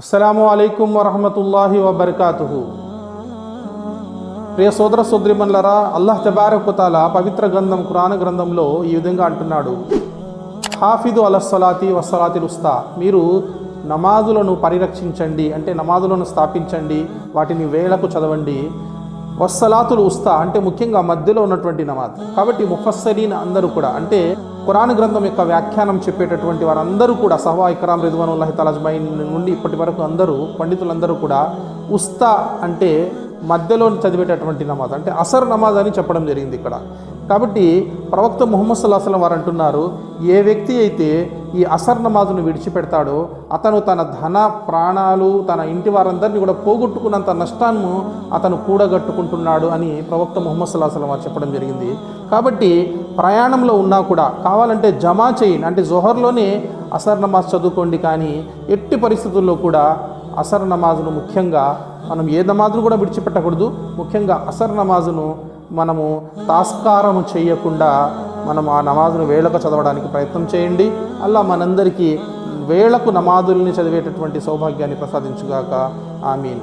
అస్సలాము అలైకుం వరహమతుల్లాహి వబర్కాతుహు. ప్రియ సోదర సోదరిమన్లరా అల్లాహ్ తబారకుతాల పవిత్ర గ్రంథం కురాన గ్రంథంలో ఈ విధంగా అంటున్నాడు. హాఫిదు అలస్సలాతి వస్సలాతి ఉస్తా. మీరు నమాజులను పరిరక్షించండి అంటే నమాజులను స్థాపించండి వాటిని వేళకు చదవండి. వస్సలాతులు ఉస్తా అంటే ముఖ్యంగా మధ్యలో ఉన్నటువంటి నమాజ్. కాబట్టి ముఫస్సరీన్ అందరూ కూడా అంటే ఖురాన్ గ్రంథం యొక్క వ్యాఖ్యానం చెప్పేటటువంటి వారందరూ కూడా సహవా ఇక్రామ్ రిద్వానుల్లాహి తలాజ్మైన్ నుండి ఇప్పటి వరకు అందరూ పండితులందరూ కూడా ఉస్తా అంటే మధ్యలో చదివేటటువంటి నమాజ్ అంటే అసర్ నమాజ్ అని చెప్పడం జరిగింది ఇక్కడ. కాబట్టి ప్రవక్త ముహమ్మద్ సల్లాహం వారు అంటున్నారు ఏ వ్యక్తి అయితే ఈ అసర్ నమాజును విడిచిపెడతాడో అతను తన ధన ప్రాణాలు తన ఇంటి వారందరినీ కూడా పోగొట్టుకున్నంత నష్టాన్ని అతను కూడగట్టుకుంటున్నాడు అని ప్రవక్త ముహమ్మద్ సల్లాహం వారు చెప్పడం జరిగింది. కాబట్టి ప్రయాణంలో ఉన్నా కూడా కావాలంటే జమా చేయండి. అంటే జొహర్లోనే అసర్ నమాజ్ చదువుకోండి కానీ ఎట్టి పరిస్థితుల్లో కూడా అసర్ నమాజును ముఖ్యంగా మనం ఏ నమాజును కూడా విడిచిపెట్టకూడదు. ముఖ్యంగా అసర్ నమాజును మనము తాస్కారము చేయకుండా మనం ఆ నమాజును వేళకు చదవడానికి ప్రయత్నం చేయండి. అలా మనందరికీ వేళకు నమాజుల్ని చదివేటటువంటి సౌభాగ్యాన్ని ప్రసాదించుగాక. ఆమీన్.